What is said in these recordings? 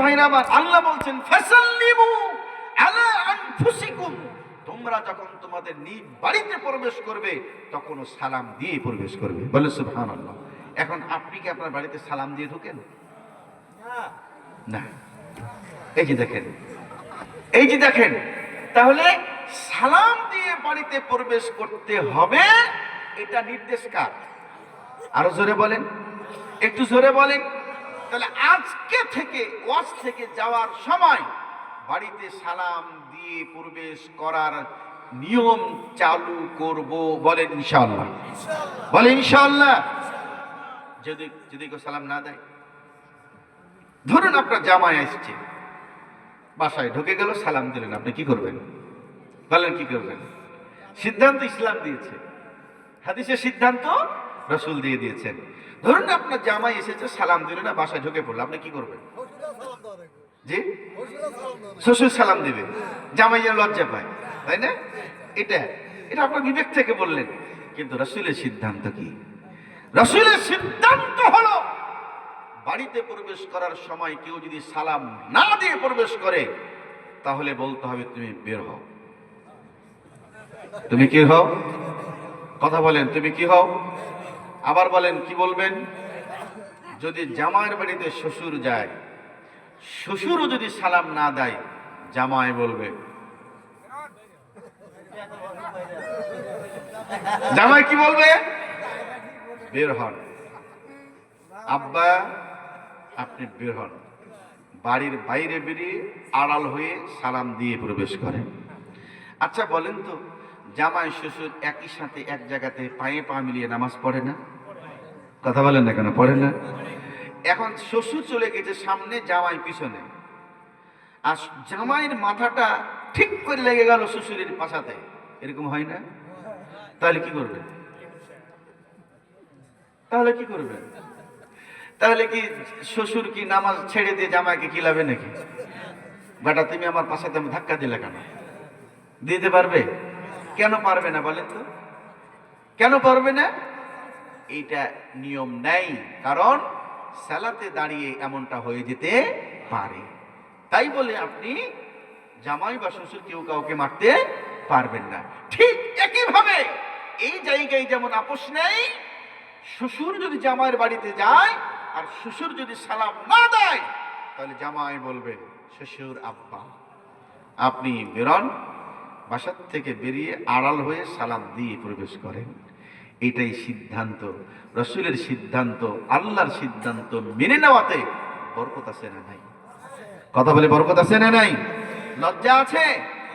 ভাইরা আমার আল্লাহ বলছেন, ফাসাল্লিমু আলা আনফুসিকুম। তোমরা যখন তোমাদের নিজ বাড়িতে প্রবেশ করবে, তখনও সালাম দিয়ে প্রবেশ করবে। বলে সুবহানাল্লাহ। এখন আপনি কি আপনার বাড়িতে সালাম দিয়ে ঢুকেন? না। এই যে দেখেন, এই যে দেখেন, তাহলে সালাম দিয়ে বাড়িতে প্রবেশ করতে হবে, এটা নির্দেশ কার? আরও জোরে বলেন। একটু জোরে বলেন। তাহলে আজকে থেকে ওয়াজ থেকে যাওয়ার সময় বাড়িতে সালাম দিয়ে প্রবেশ করার নিয়ম চালু করব বলেন ইনশাআল্লাহ। বলেন ইনশাআল্লাহ। যদি যদি কেউ সালাম না দেয়? ধরুন আপনার জামাই আসছে বাসায় ঢুকে গেল সালাম দিলেন আপনি কি করবেন? বলেন কি করবেন? সিদ্ধান্ত ইসলাম দিয়েছে। হাদিসের সিদ্ধান্ত রসুল দিয়ে দিয়েছেন। ধরুন আপনার জামাই এসেছে, সালাম দিল না, বাসায় ঢুকে পড়ল, আপনি কি করবেন? জি? শ্বশুর সালাম দিবে জামাই যেন লজ্জা পায়, তাই না? এটা এটা আপনার বিবেক থেকে বললেন। কিন্তু রসুলের সিদ্ধান্ত কি? রসুলের সিদ্ধান্ত হলো, বাড়িতে প্রবেশ করার সময় কেউ যদি সালাম না দিয়ে প্রবেশ করে, তাহলে বলতে হবে তুমি বের হও। তুমি কি হও? কথা বলেন, তুমি কি হও? আবার বলেন, কি বলবেন? যদি জামাইয়ের বাড়িতে শ্বশুর যায়, শ্বশুরও যদি সালাম না দেয়, জামাই বলবে। জামাই কি বলবে? বের হন। আব্বা, আপনি বের হন। বাড়ির বাইরে বেরিয়ে আড়াল হয়ে সালাম দিয়ে প্রবেশ করেন। আচ্ছা বলেন তো জামাই শ্বশুর একই সাথে এক জায়গাতে পায়ে পা মিলিয়ে নামাজ পড়ে না? কথা বলেন না কেন পড়ে না? এখন শ্বশুর চলে গেছে সামনে, জামাই পিছনে। আর জামাইয়ের মাথাটা ঠিক করে লেগে গেল শ্বশুরের পাশাতে। এরকম হয় না? তাহলে কি করবে তাহলে কি করবে তাহলে কি শ্বশুর কি নামাজ ছেড়ে দিয়ে জামাইকে কিলাবে নাকি? বেটা, তুমি আমার পাশাতে আমি ধাক্কা দিলে কেন? দিতে পারবে? কেন পারবে না বলেন তো? কেন পারবে না? এইটা নিয়ম নেই, কারণ সালাতে দাঁড়িয়ে এমনটা হয়ে যেতে পারে। তাই বলে আপনি জামাই বা শ্বশুর কেউ কাউকে মারতে পারবেন না। ঠিক একইভাবে এই জায়গায় যেমন আপোষ নেই, শ্বশুর যদি জামাইয়ের বাড়িতে যায় আর শ্বশুর যদি সালাম না দেয়, তাহলে জামাই বলবে, শ্বশুর আব্বা, আপনি বেরন। বাসার থেকে বেরিয়ে আড়াল হয়ে সালাম দিয়ে প্রবেশ করেন। এটাই সিদ্ধান্ত, রসুলের সিদ্ধান্ত, আল্লাহর সিদ্ধান্ত মেনে নেওয়াতে বরকত আছে না নাই? কথা বলে বরকত আছে না নাই? লজ্জা আছে?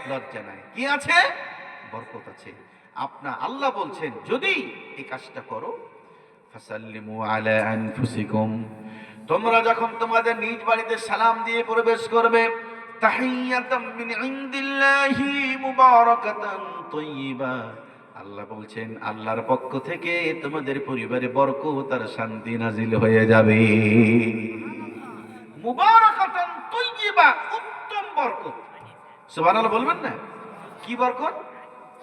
লজ্জা নাই। কি আছে? বরকত আছে। আপনা আল্লাহ বলছেন, যদি এই কাজটা করো তোমরা যখন তোমাদের নিজ বাড়িতে সালাম দিয়ে প্রবেশ করবে তাহিয়াতাম মিন ইনদিল্লাহি মুবারাকাতান তাইয়্যিবা আল্লাহ বলছেন আল্লাহর পক্ষ থেকে তোমাদের পরিবারে বরকত আর শান্তি নাজিল হয়ে যাবে। মুবারাকাতান তাইয়্যিবা উত্তম বরকত। সুবহানাল্লাহ বলবেন না? কি বরকত?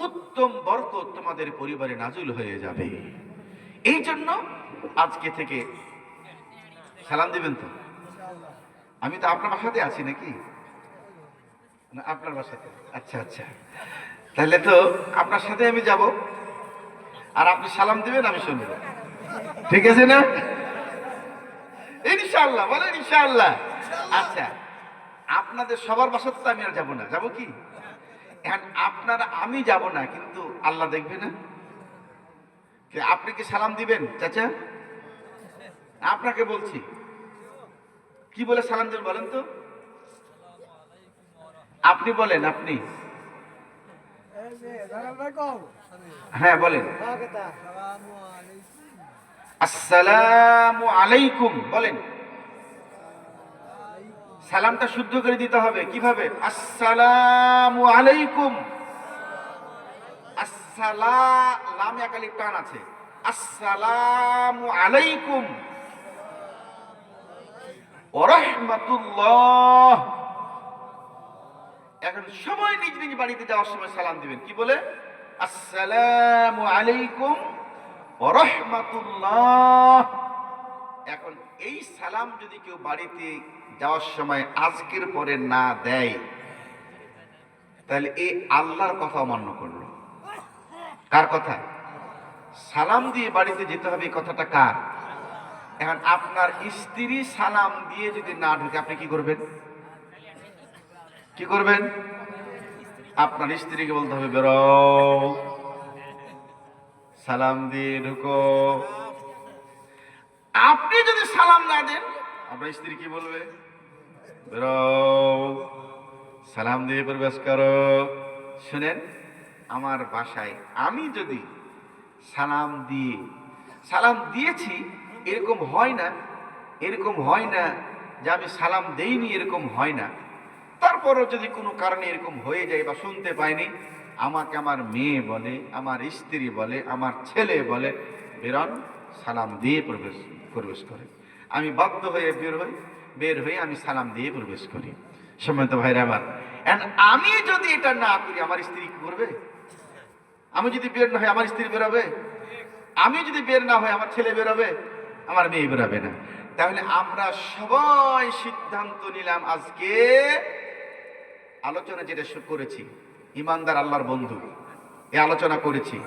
উত্তম বরকত তোমাদের পরিবারে নাজুল হয়ে যাবে। এই জন্য আজকে থেকে সালাম দিবেন তো? আমি তো আপনার বাসাতে আছি নাকি? না, আপনার বাসাতে আচ্ছা আচ্ছা। তাহলে তো আপনার সাথে আমি যাব। আর আপনি সালাম দিবেন, আমি শুনব ঠিক আছে না? ইনশাআল্লাহ, বলেন ইনশাআল্লাহ। আচ্ছা আপনাদের সবার বাসাতে তো আমি আর যাব না। যাব কি? এখন আপনারা, আমি যাব না, কিন্তু আল্লাহ দেখবে না। আপনি কি সালাম দিবেন, চাচা? আপনাকে বলছি। কি বলে সালাম দেবেন বলেন তো? আপনি বলেন, আপনি। হ্যাঁ বলেন। আসসালামু আলাইকুম, বলেন। সালামটা শুদ্ধ করে দিতে হবে, কীভাবে? আসসালামু আলাইকুম। আসসালা, লাম একালি টান আছে। আসসালামু আলাইকুম। ওরহমাতুল্লাহ এখন সময় নিজ নিজ বাড়িতে যাওয়ার সময় সালাম দিবেন। কি বলে? আসসালামু আলাইকুম ওরহমাতুল্লাহ এখন এই সালাম যদি কেউ বাড়িতে যাওয়ার সময় আজকের পরে না দেয়, তাহলে এই আল্লাহর কথা অমান্য করল। কার কথা? সালাম দিয়ে বাড়িতে যেতে হবে কথাটা কার? এখন আপনার স্ত্রী সালাম দিয়ে যদি না ঢুকে, আপনি কি করবেন? কি করবেন? আপনার স্ত্রীকে বলতে হবে বেরো সালাম দিয়ে ঢুকো। আপনি যদি সালাম না দেন, আপনার স্ত্রী কি বলবে? বেরো সালাম দিয়ে প্রবেশ করো। শুনেন, আমার বাসায় আমি যদি সালাম দিয়ে, সালাম দিয়েছি, এরকম হয় না, এরকম হয় না যে আমি সালাম দেইনি, এরকম হয় না। তারপরও যদি কোনো কারণে এরকম হয়ে যায় বা শুনতে পাইনি, আমাকে আমার মেয়ে বলে, আমার স্ত্রী বলে, আমার ছেলে বলে, বেরন, সালাম দিয়ে প্রবেশ প্রবেশ করে। আমি বাধ্য হয়ে বের হই, বের হয়ে আমি সালাম দিয়ে প্রবেশ করি। সময় তো ভাইরা আমার, And আমি যদি এটা না করি, আমার স্ত্রী কি করবে? আমি যদি বের না হয় আমার স্ত্রী বেরোবে? আমি যদি বের না হয় আমার ছেলে বেরোবে? আমার মেয়ে বেরোবে না। তাহলে আমরা সবাই সিদ্ধান্ত নিলাম আজকে আলোচনা যেটা করেছি, ইমানদার আল্লাহর বন্ধু। এ আলোচনা করেছি।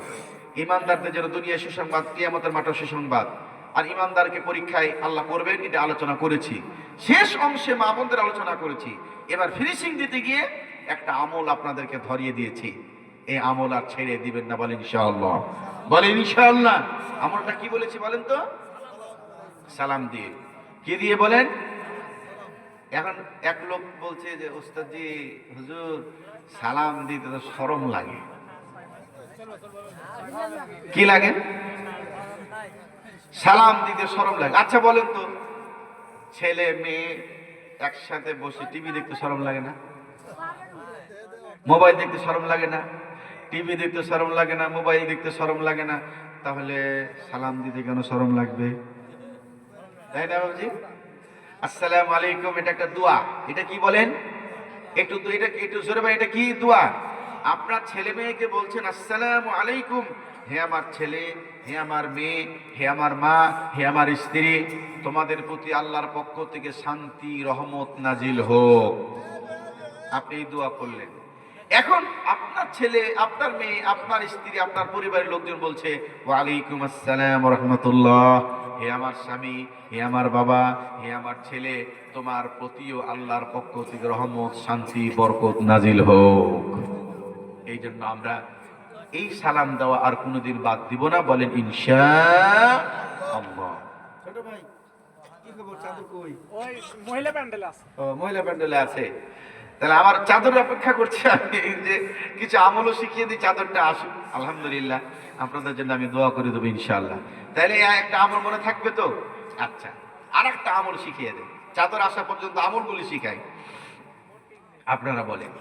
ইমানদারদের যেন দুনিয়া সুসংবাদ, কিয়ামতের মাঠে সুসংবাদ। আর ইমানদারকে পরীক্ষায় আল্লাহ করবেন, এটা আলোচনা করেছি। শেষ অংশে মা বোনদের আলোচনা করেছি। এবার ফিনিশিং দিতে গিয়ে একটা আমল আপনাদেরকে ধরিয়ে দিয়েছি। এই আমল আর ছেড়ে দিবেন না, বলেন ইনশাআল্লাহ। বলেন ইনশাআল্লাহ। আমলটা কি বলেছি বলেন তো? সালাম দিয়ে। কি দিয়ে বলেন? এখন এক লোক বলছে যে, ওস্তাদজি, হুজুর, সালাম দিতে তো শরম লাগে। কি লাগে? সালাম দিতে শরম লাগে। আচ্ছা বলেন তো, ছেলে, মেয়ে একসাথে বসে টিভি দেখতে শরম লাগে না? মোবাইল দেখতে শরম লাগে না? টিভি দেখতে শরম লাগে না? মোবাইল দেখতে শরম লাগে না? তাহলে সালাম দিতে কেন শরম লাগবে? তাই না, বাবুজি? আসসালামু আলাইকুম, এটা একটা দোয়া। এটা কি বলেন? একটু এটা একটু জোরে ভাই এটা কি দোয়া? আপনার ছেলে মেয়েকে বলছেন, আসসালামু আলাইকুম, হে আমার ছেলে, হে আমার মেয়ে, হে আমার মা, হে আমার স্ত্রী, তোমাদের প্রতি আল্লাহর পক্ষ থেকে শান্তি, রহমত নাজিল হোক। আপনি এই দোয়া করলেন। এখন আপনার ছেলে আপনার মেয়ে আপনার স্ত্রী আপনার পরিবারের লোকজন বলছে ওয়ালাইকুম আসসালাম রহমতুল্লাহ হে আমার স্বামী হে আমার বাবা হে আমার ছেলে তোমার প্রতিও আল্লাহর পক্ষ থেকে রহমত শান্তি বরকত নাজিল হোক। এই জন্য আমরা এই সালাম দেওয়া আর কোনোদিন বাদ দিব না বলেন ইনশা আল্লাহ। ছোট ভাই কি খবর? চাদর কই? ওই মহিলা প্যান্ডেল আছে। ও মহিলা প্যান্ডেলে আছে। তাহলে আমার চাদর অপেক্ষা করছি আমি যে কিছু আমলও শিখিয়ে দিই, চাদরটা আসুক। আলহামদুলিল্লাহ, আপনাদের জন্য আমি দোয়া করে দেবো ইনশাল্লাহ তাহলে একটা আমল মনে থাকবে তো? আচ্ছা আর একটা আমল শিখিয়ে দেয় চাদর আসা পর্যন্ত আমলগুলি শিখাই। আপনারা বলেন,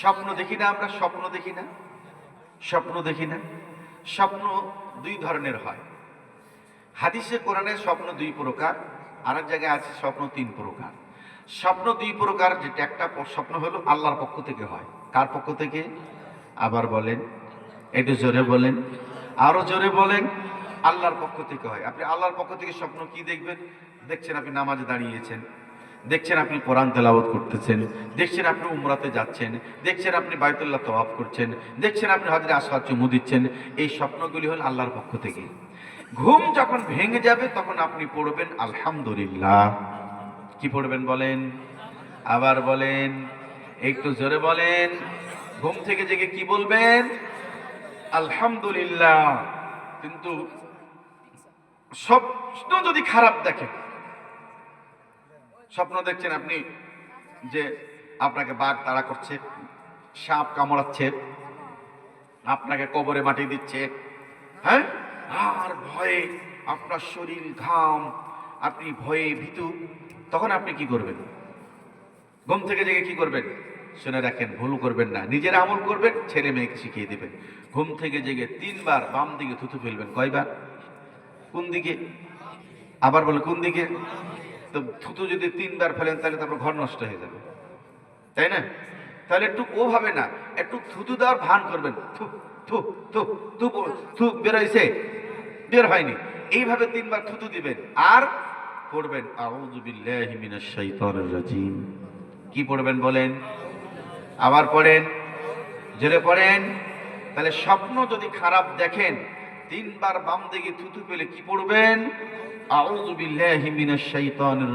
স্বপ্ন দেখি না আমরা, স্বপ্ন দেখি না? স্বপ্ন দেখি না? স্বপ্ন দুই ধরনের হয়। হাদিসে কোরআনের স্বপ্ন দুই প্রকার আর এক জায়গায় আছে স্বপ্ন তিন প্রকার। স্বপ্ন দুই প্রকার, যেটা একটা স্বপ্ন হলো আল্লাহর পক্ষ থেকে হয়। কার পক্ষ থেকে? আবার বলেন, একটু জোরে বলেন, আরও জোরে বলেন, আল্লাহর পক্ষ থেকে হয়। আপনি আল্লাহর পক্ষ থেকে স্বপ্ন কি দেখবেন? দেখছেন আপনি নামাজে দাঁড়িয়েছেন, দেখছেন আপনি কোরআন তেলাওয়াত করতেছেন, দেখছেন আপনি উমরাতে যাচ্ছেন, দেখছেন আপনি বাইতুল্লাহ তওয়াফ করছেন, দেখছেন আপনি হজরে আসওয়াদ চুমু দিচ্ছেন, এই স্বপ্নগুলি হল আল্লাহর পক্ষ থেকে। ঘুম যখন ভেঙে যাবে, তখন আপনি পড়বেন, আলহামদুলিল্লাহ। কি পড়বেন বলেন? আবার বলেন, একটু জোরে বলেন। ঘুম থেকে জেগে কি বলবেন? আলহামদুলিল্লাহ। কিন্তু স্বপ্ন যদি খারাপ দেখেন, স্বপ্ন দেখছেন আপনি যে আপনাকে বাঘ তাড়া করছে, সাপ কামড়াচ্ছে, আপনাকে কবরে মাটি দিচ্ছে হ্যাঁ? আর ভয়ে আপনার শরীর ঘাম, আপনি ভয়ে ভীতু তখন আপনি কি করবেন? ঘুম থেকে জেগে কি করবেন? শুনে রাখেন, ভুল করবেন না। নিজের আমল করবেন, ছেলে মেয়েকে শিখিয়ে দেবেন। ঘুম থেকে জেগে তিনবার বাম দিকে থুতু ফেলবেন। কয়বার? কোন দিকে? আবার বলে, কোন দিকে? তো থুতু যদি তিনবার ফেলেন, তাহলে তারপর ঘর নষ্ট হয়ে যাবে। তাই না? তাহলে একটু ওভাবে না, একটু থুতু দেওয়ার ভান করবেন। থু থু থু থু থু বের হয়েছে বের হয়নি। এইভাবে তিনবার থুতু দিবেন। আর পড়বেন? রাজিম। কি পড়বেন বলেন? আবার পড়েন। জোরে পড়েন। তাহলে স্বপ্ন যদি খারাপ দেখেন, তিনবার বাম দিকে থুতু পেলে কি পড়বেন?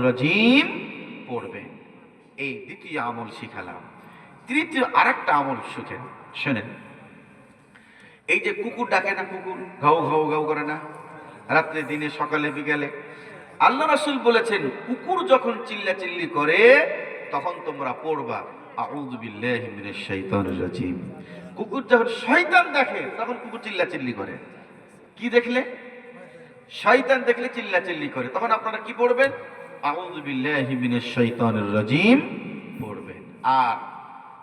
রাজিম পড়বেন। এই দ্বিতীয় আমল শিখালাম। তৃতীয় আরেকটা আমল শিখেন। শোনেন। এই যে কুকুর ডাকে না কুকুর, ঘাউ ঘাউ ঘাউ করে না? রাত্রে, দিনে, সকালে, বিকালে। আল্লাহ রাসুল বলেছেন, কুকুর যখন চিল্লা চিল্লি করে, তখন তোমরা পড়বা শাইতানির কুকুর যখন শয়তান দেখে, তখন কুকুর চিল্লা চিল্লি করে। কি দেখলে? শয়তান দেখলে চিল্লা চিল্লি করে। তখন আপনারা কি পড়বেন? শাইতানির রাজিম পড়বেন। আর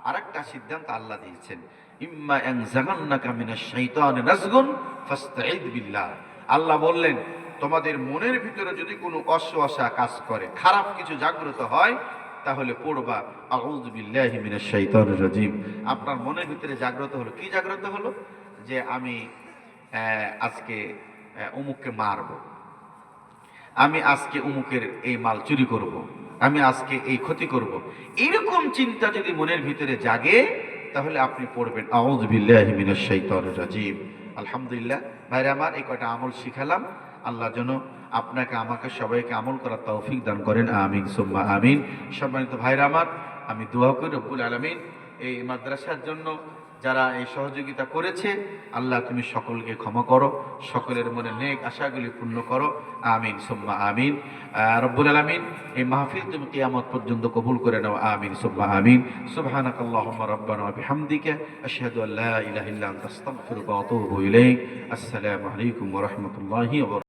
আরেকটা সিদ্ধান্ত আল্লাহ দিয়েছেন, ইম্মা ইয়ানজাগান্নাকা মিনাশ শাইতানি নাজগুন ফাস্তাঈদ বিল্লাহ। আল্লাহ বললেন তোমাদের মনের ভিতরে যদি কোনো অসওয়াসা কাজ করে, খারাপ কিছু জাগ্রত হয়, তাহলে পড়বা রাজিম। আপনার মনের ভিতরে জাগ্রত হলো। কি জাগ্রত হলো? যে আমি আজকে অমুককে মারবো। আমি আজকে উমুকের এই মাল চুরি করব। আমি আজকে এই ক্ষতি করব। এরকম চিন্তা যদি মনের ভিতরে জাগে, তাহলে আপনি পড়বেন আউজ বিল্লাহি মিনাশ রাজিম। আলহামদুলিল্লাহ, ভাইরা আমার এই কয়টা আমল শিখালাম। আল্লাহ যেন আপনাকে, আমাকে, সবাইকে আমল করার তৌফিক দান করেন। আমিন, সুম্মা আমিন। সম্মানিত ভাইরা আমার, আমি দোয়া করি রব্বুল আলামিন। এই মাদ্রাসার জন্য যারা এই সহযোগিতা করেছে, আল্লাহ তুমি সকলকে ক্ষমা করো, সকলের মনে নেক আশাগুলি পূর্ণ করো। আমিন, সুম্মা আমিন। রব্বুল আলামিন, এই মাহফিল তুমি কিয়ামত পর্যন্ত কবুল করে নাও। আমিন, সুম্মা আমিন। সুবহানাক আল্লাহুম্মা রাব্বানা আসসালামু আলাইকুম